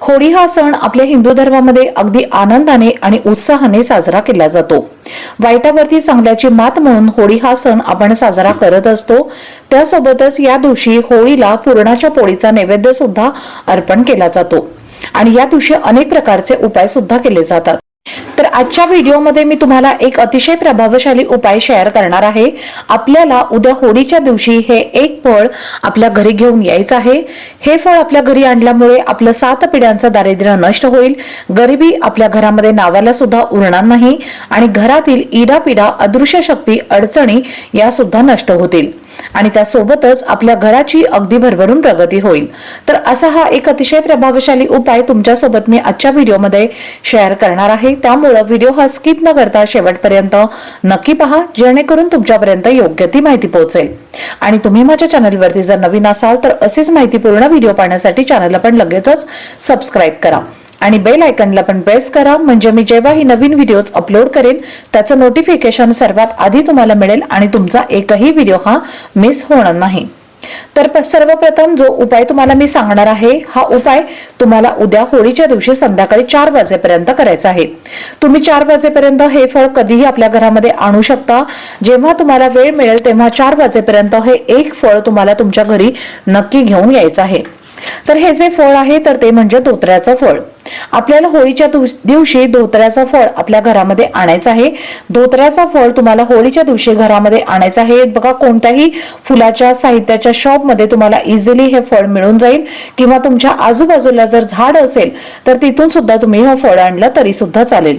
होळी हा सण आपल्या हिंदू धर्मामध्ये अगदी आनंदाने आणि उत्साहाने साजरा केला जातो. वाईटावरती चांगल्याची मात म्हणून होळी हा सण आपण साजरा करत असतो. त्यासोबतच या दिवशी होळीला पुरणाच्या पोळीचा नैवेद्य सुद्धा अर्पण केला जातो. आणि या दिवशी अनेक प्रकारचे उपाय सुद्धा केले जातात. तर आजच्या व्हिडिओमध्ये मी तुम्हाला एक अतिशय प्रभावशाली उपाय शेअर करणार आहे. आपल्याला उद्या होळीच्या दिवशी हे एक फळ आपल्या घरी घेऊन यायचं आहे. हे फळ आपल्या घरी आणल्यामुळे आपलं सात पिढ्यांचं दारिद्र्य नष्ट होईल. गरिबी आपल्या घरामध्ये नावाला सुद्धा उरणार नाही आणि घरातील इडापिडा अदृश्य शक्ती अडचणी या सुद्धा नष्ट होतील. आणि त्यासोबतच आपल्या घराची अगदी भरभरून प्रगती होईल. तर असा हा एक अतिशय प्रभावशाली उपाय तुमच्यासोबत मी आजच्या व्हिडिओमध्ये शेअर करणार आहे. त्यामुळं व्हिडिओ हा स्किप न करता शेवटपर्यंत नक्की पहा जेणेकरून तुमच्यापर्यंत योग्य ती माहिती पोहोचेल. आणि तुम्ही माझ्या चॅनलवरती जर नवीन असाल तर असेच माहितीपूर्ण व्हिडिओ पाहण्यासाठी चॅनलला पण लगेचच सबस्क्राईब करा. आणि बेल आयकनला पण प्रेस करा. म्हणजे मी जेव्हा ही नवीन व्हिडिओज अपलोड करेन त्याचं नोटिफिकेशन सर्वात आधी तुम्हाला मिळेल आणि तुमचा एकही व्हिडिओ हा मिस होणार नाही. तर प- सर्वप्रथम जो उपाय तुम्हाला मी सांगणार आहे हा उपाय तुम्हाला उद्या होळीच्या दिवशी संध्याकाळी चार वाजेपर्यंत करायचा आहे. तुम्ही चार वाजेपर्यंत हे फळ कधीही आपल्या घरामध्ये आणू शकता. जेव्हा तुम्हाला वेळ मिळेल तेव्हा चार वाजेपर्यंत हे एक फळ तुम्हाला तुमच्या घरी नक्की घेऊन यायचं आहे. तर हे जे फळ आहे तर ते म्हणजे धोत्र्याचं फळ. आपल्याला होळीच्या दिवशी धोत्र्याचं फळ आपल्या घरामध्ये आणायचं आहे. धोत्र्याचं फळ तुम्हाला होळीच्या दिवशी घरामध्ये आणायचं आहे. बघा कोणत्याही फुलाच्या साहित्याच्या शॉपमध्ये तुम्हाला इझिली हे फळ मिळून जाईल. किंवा तुमच्या आजूबाजूला जर झाड असेल तर तिथून सुद्धा तुम्ही हे फळ आणलं तरी सुद्धा चालेल.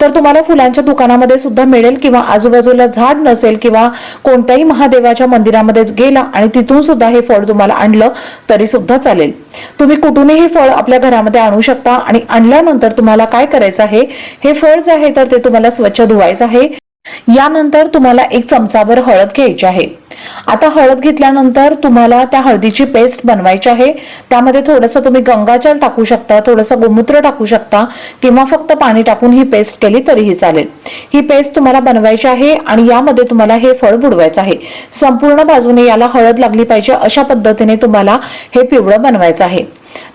तर तुम्हाला फुलांच्या दुकानामध्ये सुद्धा मिळेल किंवा आजूबाजूला झाड नसेल किंवा कोणत्याही महादेवाच्या मंदिरामध्ये गेला आणि तिथून सुद्धा हे फळ तुम्हाला आणलं तरी सुद्धा चालेल. तुम्ही कुठूनही हे फळ आपल्या घरामध्ये आणू शकता आणि आणल्यानंतर तुम्हाला काय करायचं आहे? हे फळ जे आहे तर ते तुम्हाला स्वच्छ धुवायचं आहे. यानंतर तुम्हाला एक चमचाभर हळद घ्यायची आहे. आता हळद घेतल्यानंतर तुम्हाला त्या हळदीची पेस्ट बनवायची आहे. त्यामध्ये थोडंसं तुम्ही गंगाजल टाकू शकता थोडंसं गोमूत्र टाकू शकता किंवा फक्त पाणी टाकून ही पेस्ट केली तरीही चालेल. ही पेस्ट तुम्हाला बनवायची आहे आणि यामध्ये तुम्हाला हे फळ बुडवायचं आहे. संपूर्ण बाजूने याला हळद लागली पाहिजे अशा पद्धतीने तुम्हाला हे पिवळं बनवायचं आहे.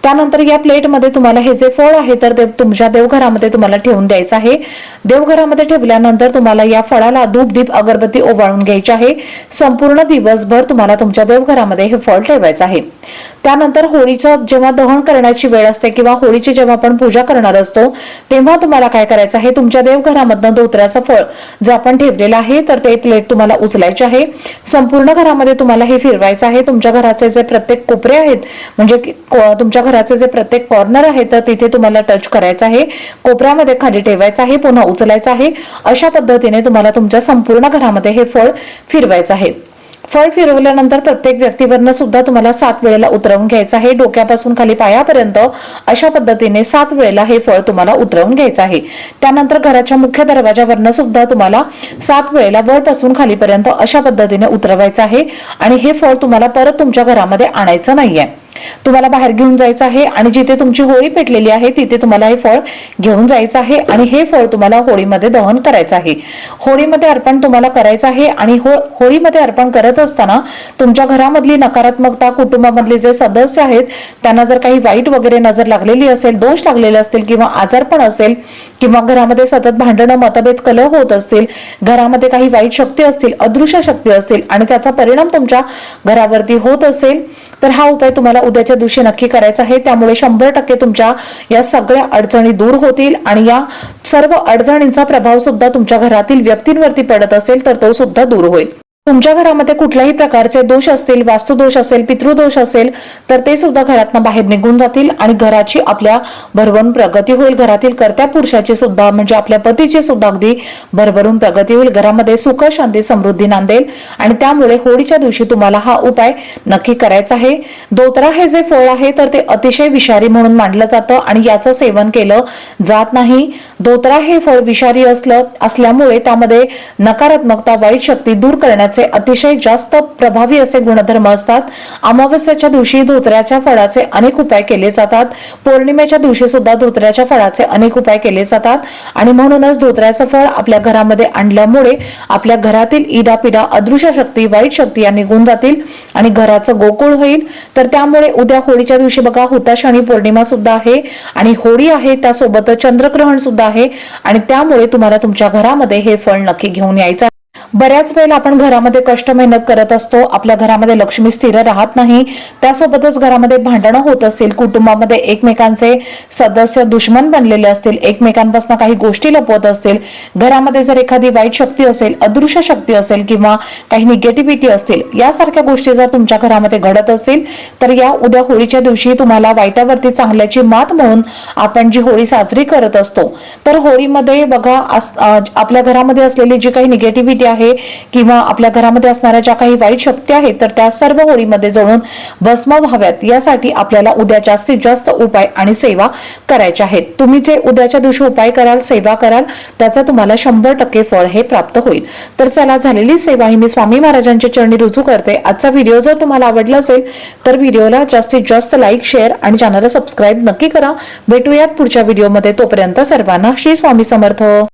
त्यानंतर या प्लेटमध्ये तुम्हाला हे जे फळ आहे तर ते तुमच्या देवघरामध्ये तुम्हाला ठेवून द्यायचं आहे. देवघरामध्ये ठेवल्यानंतर तुम्हाला या फळाला धूप दीप अगरबत्ती ओवाळून घ्यायची आहे. संपूर्ण दिवसभर तुम्हाला तुमच्या देवघरामध्ये हे फळ ठेवायचं आहे. त्यानंतर होळीचं जेव्हा दहन करण्याची वेळ असते किंवा होळीची जेव्हा आपण पूजा करणार असतो तेव्हा तुम्हाला काय करायचं आहे? तुमच्या देवघरामधनं धोत्र्याचं फळ जे आपण ठेवलेलं आहे तर ते प्लेट तुम्हाला उचलायचे आहे. संपूर्ण घरामध्ये तुम्हाला हे फिरवायचं आहे. तुमच्या घराचे जे प्रत्येक कोपरे आहेत म्हणजे तुमच्या घराचं जे प्रत्येक कॉर्नर आहे तर तिथे तुम्हाला टच करायचं आहे. कोपऱ्यामध्ये खाली ठेवायचं आहे पुन्हा उचलायचं आहे. अशा पद्धतीने तुम्हाला तुमच्या संपूर्ण घरामध्ये हे फळ फिरवायचं आहे. फळ फिरवल्यानंतर प्रत्येक व्यक्तीवरनं सुद्धा तुम्हाला सात वेळेला उतरवून घ्यायचं आहे. डोक्यापासून खाली पायापर्यंत अशा पद्धतीने सात वेळेला हे फळ तुम्हाला उतरवून घ्यायचं आहे. त्यानंतर घराच्या मुख्य दरवाजावरनं सुद्धा तुम्हाला सात वेळेला वरपासून खालीपर्यंत अशा पद्धतीने उतरवायचं आहे. आणि हे फळ तुम्हाला परत तुमच्या घरामध्ये आणायचं नाहीये. तुम्हाला बाहेर घेऊन जायचं आहे आणि जिथे तुमची होळी पेटलेली आहे तिथे तुम्हाला हे फळ घेऊन जायचं आहे आणि हे फळ तुम्हाला होळीमध्ये दहन करायचं आहे. होळीमध्ये अर्पण तुम्हाला करायचं आहे आणि हो होळीमध्ये अर्पण करत असताना तुमच्या घरामधली नकारात्मकता कुटुंबामधले जे सदस्य आहेत त्यांना जर काही वाईट वगैरे नजर लागलेली असेल दोष लागलेले असतील किंवा आजारपण असेल किंवा घरामध्ये सतत भांडणं मतभेद कलह होत असतील घरामध्ये काही वाईट शक्ती असतील अदृश्य शक्ती असतील आणि त्याचा परिणाम तुमच्या घरावरती होत असेल तर हा उपाय तुम्हाला उद्याच्या दिवशी नक्की करायचा आहे. त्यामुळे शंभर टक्के तुमच्या या सगळ्या अडचणी दूर होतील आणि या सर्व अडचणींचा प्रभाव सुद्धा तुमच्या घरातील व्यक्तींवरती पडत असेल तर तो सुद्धा दूर होईल. तुमच्या घरामध्ये कुठल्याही प्रकारचे दोष असतील वास्तुदोष असेल पितृदोष असेल तर ते सुद्धा घरातनं बाहेर निघून जातील आणि घराची आपल्या भरभरून प्रगती होईल. घरातील कर्त्या पुरुषाची सुद्धा म्हणजे आपल्या पतीची सुद्धा अगदी भरभरून प्रगती होईल. घरामध्ये सुख शांती समृद्धी नांदेल. आणि त्यामुळे होळीच्या दिवशी तुम्हाला हा उपाय नक्की करायचा आहे. दोतरा हे जे फळ आहे तर ते अतिशय विषारी म्हणून मांडलं जातं आणि याचं सेवन केलं जात नाही. दोतरा हे फळ विषारी असलं असल्यामुळे त्यामध्ये नकारात्मकता वाईट शक्ती दूर करण्यात करण्याचे अतिशय जास्त प्रभावी असे गुणधर्म असतात. अमावस्याच्या दिवशी धोत्र्याच्या फळाचे अनेक उपाय केले जातात. पौर्णिमेच्या दिवशी सुद्धा धोत्र्याच्या फळाचे अनेक उपाय केले जातात. आणि म्हणूनच धोत्र्याचं फळ आपल्या घरामध्ये आणल्यामुळे आपल्या घरातील इडापिडा अदृश्य शक्ती वाईट शक्ती या निघून जातील आणि घराचं गोकुळ होईल. तर त्यामुळे उद्या होळीच्या दिवशी बघा हुताश आणि पौर्णिमा सुद्धा आहे आणि होळी आहे त्यासोबतच चंद्रग्रहण सुद्धा आहे. आणि त्यामुळे तुम्हाला तुमच्या घरामध्ये हे फळ नक्की घेऊन यायचं बऱ्याच वेळेला आपण घरामध्ये कष्ट मेहनत करत असतो आपल्या घरामध्ये लक्ष्मी स्थिर राहत नाही त्यासोबतच घरामध्ये भांडणं होत असतील कुटुंबामध्ये एकमेकांचे सदस्य दुश्मन बनलेले असतील एकमेकांपासून काही गोष्टी लपवत असतील घरामध्ये जर एखादी वाईट शक्ती असेल अदृश्य शक्ती असेल किंवा काही निगेटिव्हिटी असतील यासारख्या गोष्टी जर तुमच्या घरामध्ये घडत असतील तर या उद्या होळीच्या दिवशी तुम्हाला वाईटावरती चांगल्याची मात म्हणून आपण जी होळी साजरी करत असतो. तर होळीमध्ये बघा अस- आपल्या घरामध्ये असलेली जी काही निगेटिव्हिटी आहे आहे किंवा आपल्या घरामध्ये असणाऱ्या ज्या काही वाईट शक्ती आहेत तर त्या सर्व होळीमध्ये जळून भस्म व्हाव्यात. यासाठी आपल्याला उद्या जास्तीत जास्त उपाय आणि सेवा करायच्या आहेत. तुम्ही जे उद्याच्या दिवशी उपाय कराल सेवा कराल त्याचा तुम्हाला शंभर टक्के फळ हे प्राप्त होईल. तर चला झालेली सेवा ही मी स्वामी महाराजांच्या चरणी रुजू करते. आजचा व्हिडिओ जर तुम्हाला आवडला असेल तर व्हिडिओला जास्तीत जास्त लाईक शेअर आणि चॅनलला सबस्क्राईब नक्की करा. भेटूयात पुढच्या व्हिडिओमध्ये. तोपर्यंत सर्वांना श्री स्वामी समर्थ.